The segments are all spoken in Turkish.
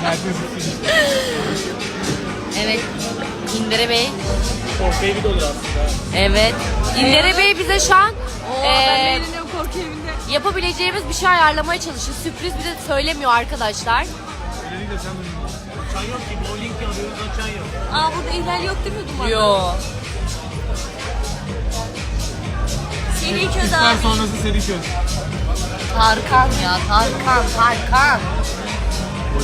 Evet. İndire Bey. Korku evi de olur aslında. Evet. İndire Bey bize şu an Oo, eğleniyorum korku evinde. yapabileceğimiz bir şey ayarlamaya çalışıyor. Sürpriz bize söylemiyor arkadaşlar. Öyle de sen Açan yok ki. Bowling arıyoruz açan yok. Aa burada ihlal yok demiyordum bana. Yo. Seri köz İster abi. sonrası seri köz. Tarkan ya Tarkan Tarkan.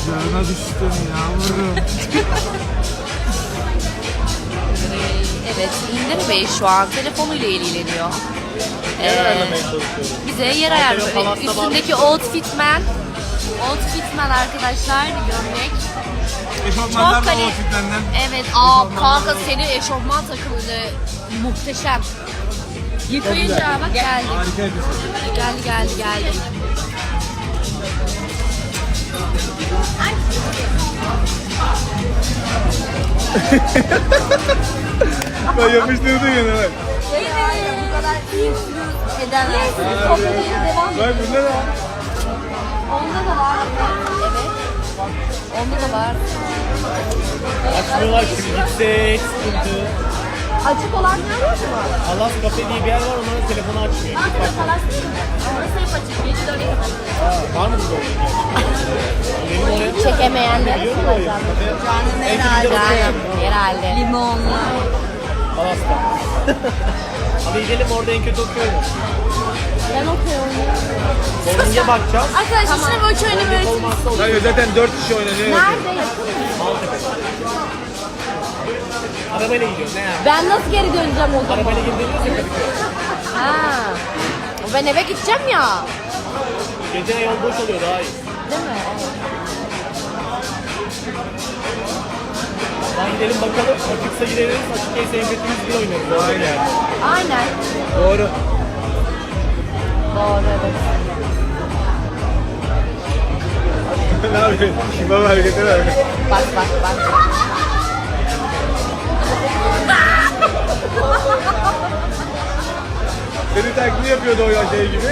Ocağına düştüm yavrum. Evet İndire Bey şu an telefonuyla ilgileniyor. Ee, bize yer ayarlıyor. falan da Üstündeki outfitman. Outfitman arkadaşlar gömlek. Eşofmanlar Çok da hani- o tiplerinden. Evet aa kanka senin eşofman takımını muhteşem. Yıkayınca bak geldi. Harika elbise. Geldi geldi geldi. Ben yapıştırdım yine bak. Bu kadar iyi edemez. Bak bunda da. Onda da var. Evet. Onda da var. Açmıyorlar şimdi yüksek sıkıntı. Açık olan yer yok mu? Alas Cafe diye bir yer var onların telefonu açmıyor. Git bak. Orası hep açık. Gece dörde kadar. Aa, var mı burada öyle bir yer? Benim oraya Çekemeyenler biliyor musun orayı? En herhalde. Herhalde. Limonla. Alas'ta. Hadi gidelim orada en kötü okuyorum. Ben okuyorum. Bowling'e bakacağız. Arkadaşlar şimdi böyle şöyle böyle. Olmazsa olur. Zaten 4 kişi oynanıyor. Nerede yakın mı? Maltepe. Arabayla gidiyoruz ne yani? Ben nasıl geri döneceğim o zaman? Arabayla girdiğimizde Kadıköy. Ha. Ben eve gideceğim ya. Gece yol boş oluyor daha iyi. Değil mi? Ben gidelim bakalım. Açıksa gireriz. Açık değilse emretimiz bir oynarız. Yerde. Aynen. Doğru. Doğru evet. ne yapıyorsun? Hareketi var. Bak bak bak. Taklidi yapıyordu o şey gibi.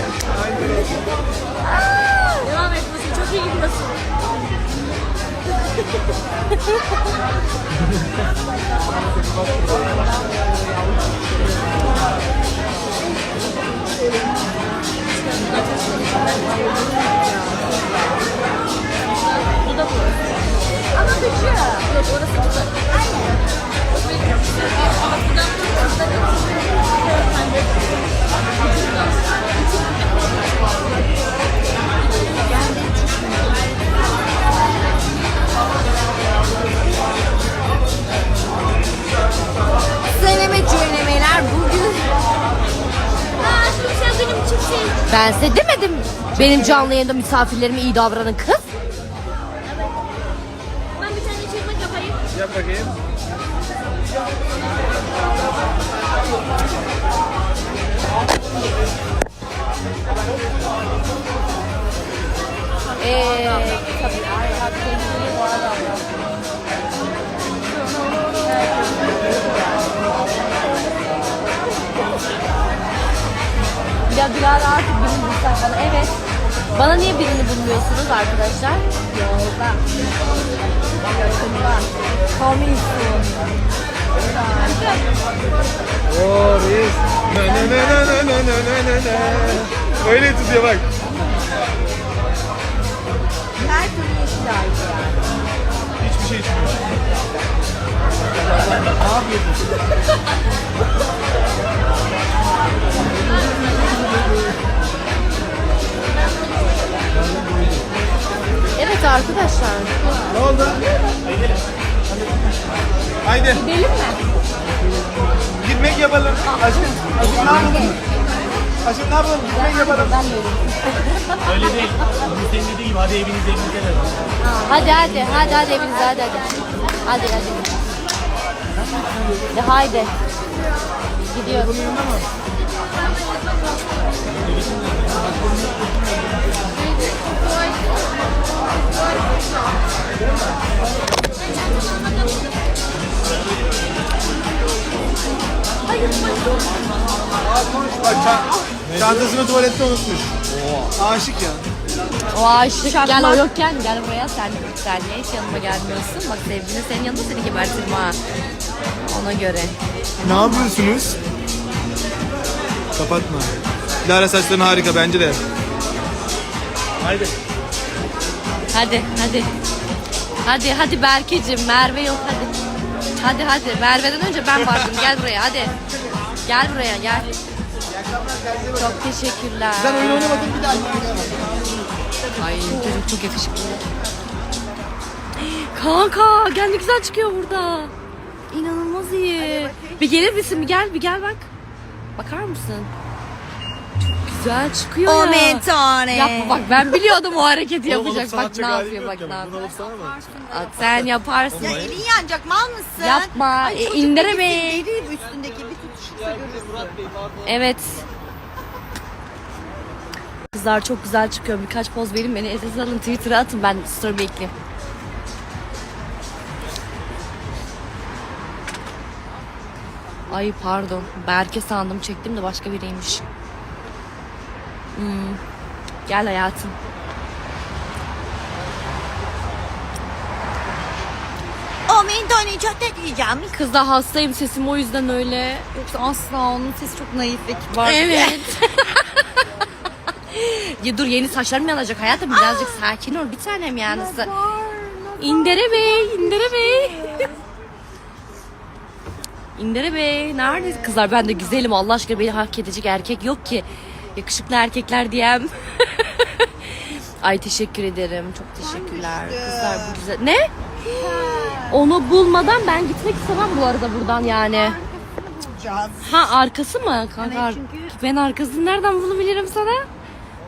Devam etmesin. Çok iyi gidiyorsun. Bu da bu. Ama küçük. Yok orası güzel. Aynen. Söyleme cüylemeler bugün. Aa şimdi sen benim için şey. Ben size demedim. Benim canlı yayında misafirlerime iyi davranın kız. Ee. Ya Dilara artık birini bulsak bana. Evet. Bana niye birini bulmuyorsunuz arkadaşlar? Yolda. Yakında. Coming soon. Oo reis. Ne ne ne ne ne ne ne ne ne. Öyle tutuyor bak. Her türlü yeşil ağacı yani. Hiçbir şey içmiyor. ne yapıyorsun? Evet arkadaşlar. Ne oldu? Haydi Gidelim mi? gitmek yapalım. Aşkım, aşkım ne yapalım? Aşkım ne yapalım? Gitmek yapalım. Ben de öyle. Değil. Senin dediği gibi hadi evinize evinize de. Hadi hadi hadi hadi evinize hadi hadi. Hadi hadi. De haydi. Gidiyoruz. Bak çan- çantasını tuvalette unutmuş. Aşık ya. O aşık gel o yokken gel buraya sen sen niye hiç yanıma gelmiyorsun? Bak sevgilin senin yanında seni gebertirim ha. Ona göre. Ne yapıyorsunuz? Kapatma. Lara saçların harika bence de. Haydi. Hadi hadi. Hadi hadi Berkeciğim Merve yok hadi. Hadi hadi Merve'den önce ben vardım gel buraya hadi. Gel buraya gel. Çok teşekkürler. Sen oyun oynamadın bir daha. Ay çocuk çok yakışıklı. Kanka gel ne güzel çıkıyor burada. İnanılmaz iyi. Bir gelir misin? Bir gel bir gel bak. Bakar mısın? Çok güzel çıkıyor ya. mentone. Yapma bak ben biliyordum o hareketi yapacak. Bak ne yapıyor bak ne yapıyor. Sen yaparsın. Ya elin yanacak mal mısın? Yapma. E, indire be. Deri üstündeki tutuşursa görürsün. Evet. Kızlar çok güzel çıkıyor. Birkaç poz verin beni esas alın Twitter'a atın ben story bekleyeyim. Ay pardon. Berke sandım çektim de başka biriymiş. Hmm. Gel hayatım. Çok da diyeceğim. Kızlar hastayım sesim o yüzden öyle. Yoksa asla onun sesi çok naif ve kibar. Evet. ya dur yeni saçlarım yanacak hayatım birazcık sakin ol bir tanem yani. Sa- İndire Bey, İndire Bey. İndire Bey, neredesin? Kızlar ben de güzelim Allah aşkına beni hak edecek erkek yok ki. Yakışıklı erkekler diyem. Ay teşekkür ederim. Çok teşekkürler. Kızlar bu güzel. Ne? Onu bulmadan ben gitmek istemem bu arada buradan yani. Ha arkası mı? Kanka ar- ben arkasını nereden bulabilirim sana?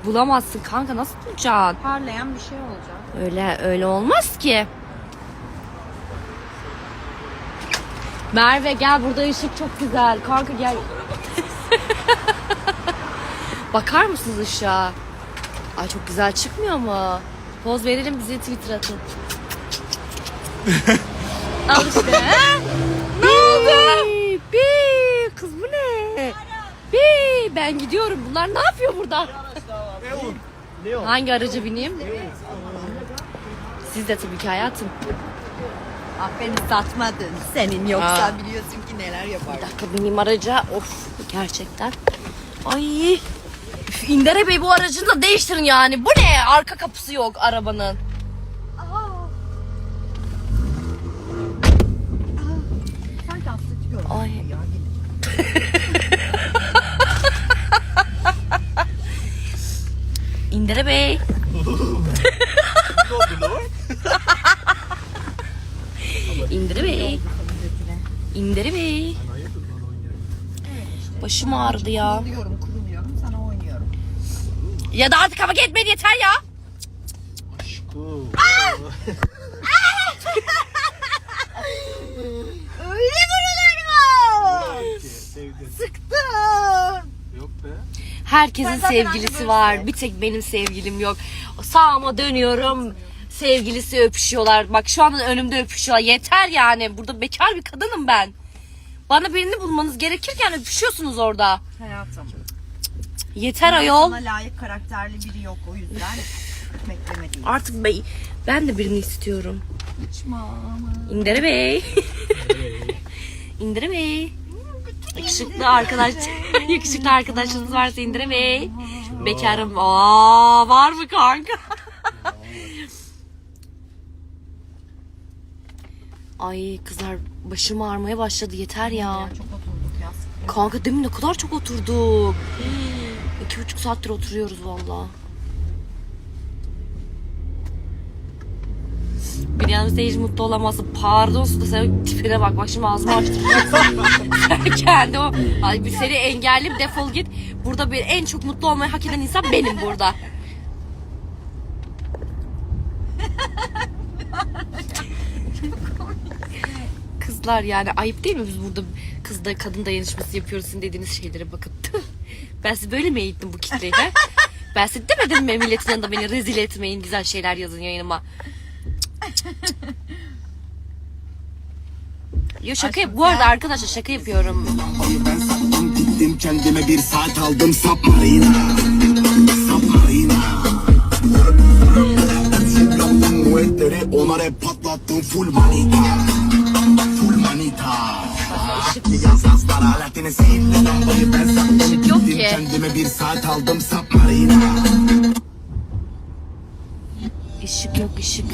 Bulamazsın kanka nasıl bulacaksın? Parlayan bir şey olacak. Öyle öyle olmaz ki. Merve gel burada ışık çok güzel. Kanka gel. Bakar mısınız ışığa? Ay çok güzel çıkmıyor mu? Poz verelim bize Twitter atın. Al işte. ne oldu? Bi, kız bu ne? Bi, ben gidiyorum. Bunlar ne yapıyor burada? Hangi araca bineyim? Siz de tabii ki hayatım. Ah beni satmadın. Senin yoksa Aa. biliyorsun ki neler yapar. Bir dakika bineyim araca. Of gerçekten. Ay. Üf, İndere Bey bu aracını da değiştirin yani. Bu ne? Arka kapısı yok arabanın. İndire Bey. İndire Bey. İndire Bey. Başım ağrıdı ya. Kuruluyorum kuruluyorum sana oynuyorum. Ya da artık hava etmeyin yeter ya. Öyle vurulur mu? Sıktım. Yok be. Herkesin sevgilisi var. Bir tek benim sevgilim yok. Sağıma dönüyorum. Sevgilisi öpüşüyorlar. Bak şu anda önümde öpüşüyorlar. Yeter yani. Burada bekar bir kadınım ben. Bana birini bulmanız gerekirken öpüşüyorsunuz orada. Hayatım. Yeter ayol. Sana layık karakterli biri yok o yüzden. Artık ben, ben de birini istiyorum. İndire Bey. İndire Bey. Yakışıklı arkadaş, yakışıklı arkadaşınız varsa İndire Bey. Bekarım. Aa, var mı kanka? Ay kızlar başım ağrımaya başladı yeter ya. Çok oturduk ya. Kanka demin ne kadar çok oturduk. İki buçuk saattir oturuyoruz valla. Bir yalnız hiç mutlu olamazsın. Pardon Suda sen tipine bak. Bak şimdi ağzımı açtım. kendi o. Ay bir seni engelleyip defol git. Burada bir en çok mutlu olmayı hak eden insan benim burada. Kızlar yani ayıp değil mi biz burada kızda kadın dayanışması yapıyoruz sizin dediğiniz şeylere bakın. Ben sizi böyle mi eğittim bu kitleyi? Ben size demedim mi milletin yanında beni rezil etmeyin güzel şeyler yazın yayınıma. Yo şaka yap- bu arada arkadaşlar şaka yapıyorum. Onu ben sattım gittim kendime bir saat aldım. Submarina Submarina var hep patlattım. Full manita Full manita. Işık, yazlar aletini seyirle lambayı ben sattım Işık yok Gittim ki. Kendime bir saat aldım. Submarina ışık yok ışık.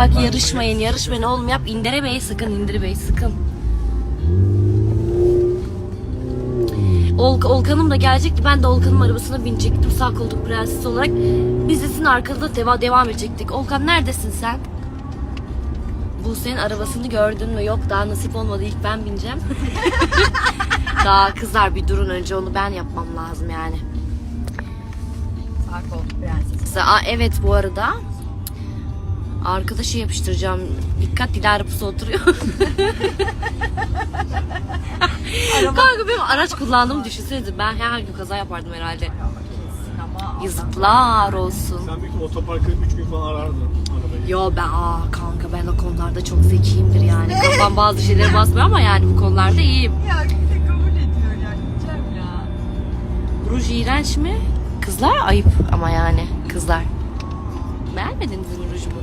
Bak yarışmayın yarışmayın oğlum yap indire bey sıkın indire bey sıkın. Ol, Olkan'ım da gelecekti. Ben de Olkan'ın arabasına binecektim sağ koltuk prenses olarak. Biz de sizin arkada deva devam edecektik. Olkan neredesin sen? Bu senin arabasını gördün mü? Yok daha nasip olmadı. İlk ben bineceğim. daha kızlar bir durun önce onu ben yapmam lazım yani. Sağ kol prenses. Aa, evet bu arada arkadaşı yapıştıracağım. Dikkat Dilara pusu oturuyor. Kanka benim araç kullandığımı düşünsenize. Ben her gün kaza yapardım herhalde. Yazıklar olsun. Sen büyük otoparkı 3 gün falan arardın arabayı. Yo ben aa kanka ben o konularda çok zekiyimdir yani. Kafam bazı şeylere basmıyor ama yani bu konularda iyiyim. ya kimse kabul ediyor ya. Gideceğim ya. Ruj iğrenç mi? Kızlar ayıp ama yani kızlar. Beğenmediniz mi rujumu?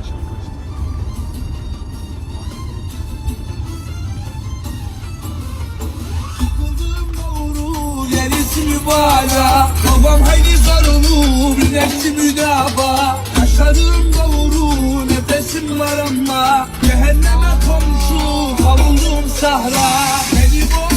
Gerisi mübala Babam hayli sarılı nefsi müdava Yaşadığım doğru nefesim var ama. Cehenneme komşu kavuldum sahra. Beni boğsana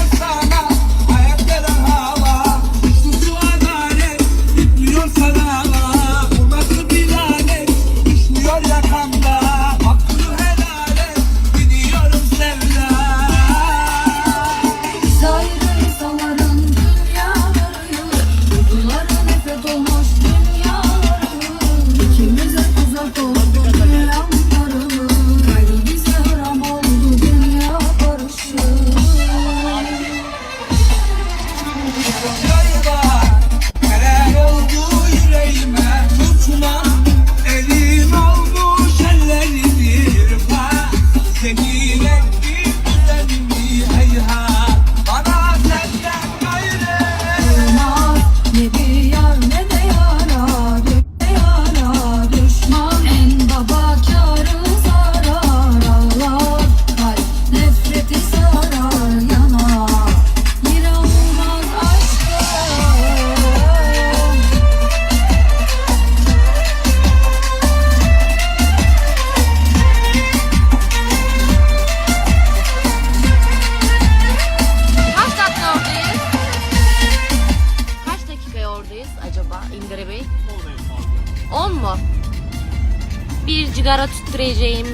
10 mu? Bir cigara tüttüreceğim.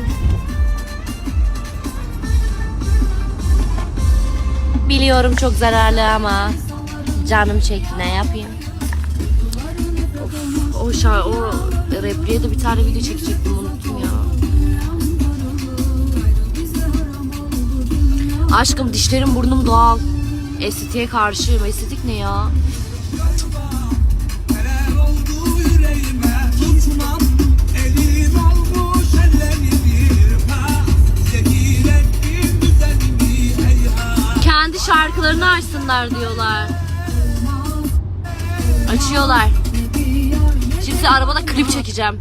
Biliyorum çok zararlı ama canım çekti ne yapayım? Of, o şar o repliğe de bir tane video çekecektim unuttum ya. Aşkım dişlerim burnum doğal. Estetiğe karşıyım. Estetik ne ya? Kendi şarkılarını açsınlar diyorlar. Açıyorlar. Şimdi arabada klip çekeceğim.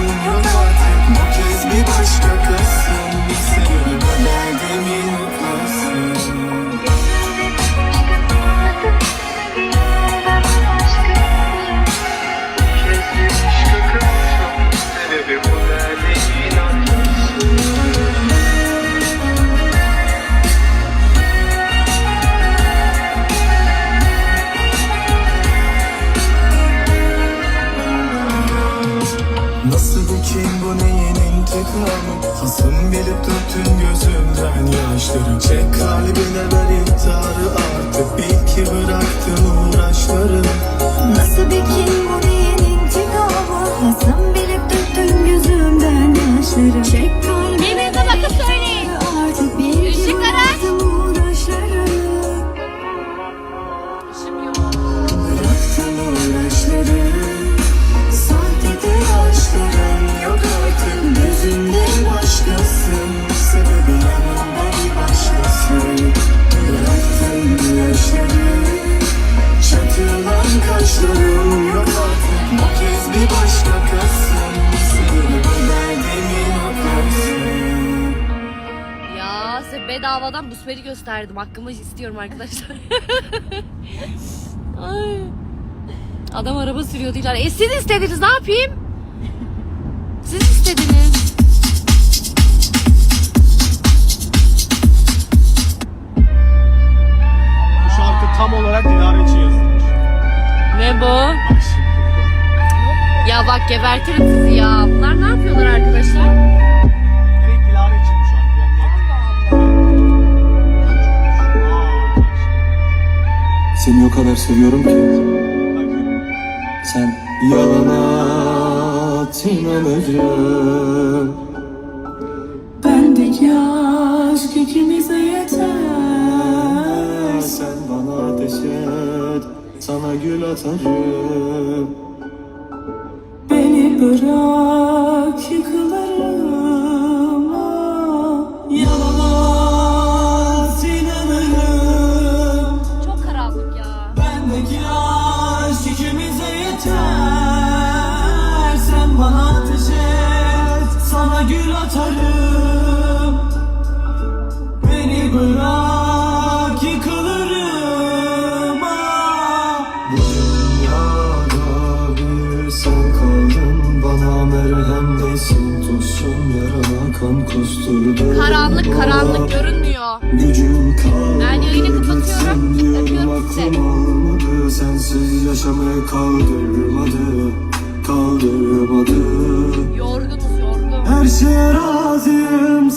intikamı Hasım bilip döktün gözümden yaşları. Çek kalbine ver ihtarı artık. Bil ki bıraktın uğraşları. Nasıl bir kin bu neyin intikamı Hasım bilip döktün gözümden yaşları. Çek kalbime size bedavadan bu seferi gösterdim. Hakkımı istiyorum arkadaşlar. Ay. Adam araba sürüyor diyorlar. E siz istediniz ne yapayım? Siz istediniz. Bu şarkı tam olarak Dilara için yazılmış. Ne bu? Ya bak gebertirim sizi ya. Bunlar ne yapıyorlar arkadaşlar? Seni o kadar seviyorum ki. Sen yalana inanırım Bendeki aşk ikimize yeter. Sen bana ateş et Sana gül atarım. Beni bırak Sana gül atarım Beni bırak yıkılırım ah. Bu dünyada bir sen kaldın Bana merhem değsin tutsun Yarana kan kusturdun Karanlık karanlık görünmüyor. Gücüm kaldı Ben yayını kapatıyorum. Öpüyorum almadı Sensiz yaşamayı kaldırmadı Kaldırmadı yorgun. Her şeye razıyım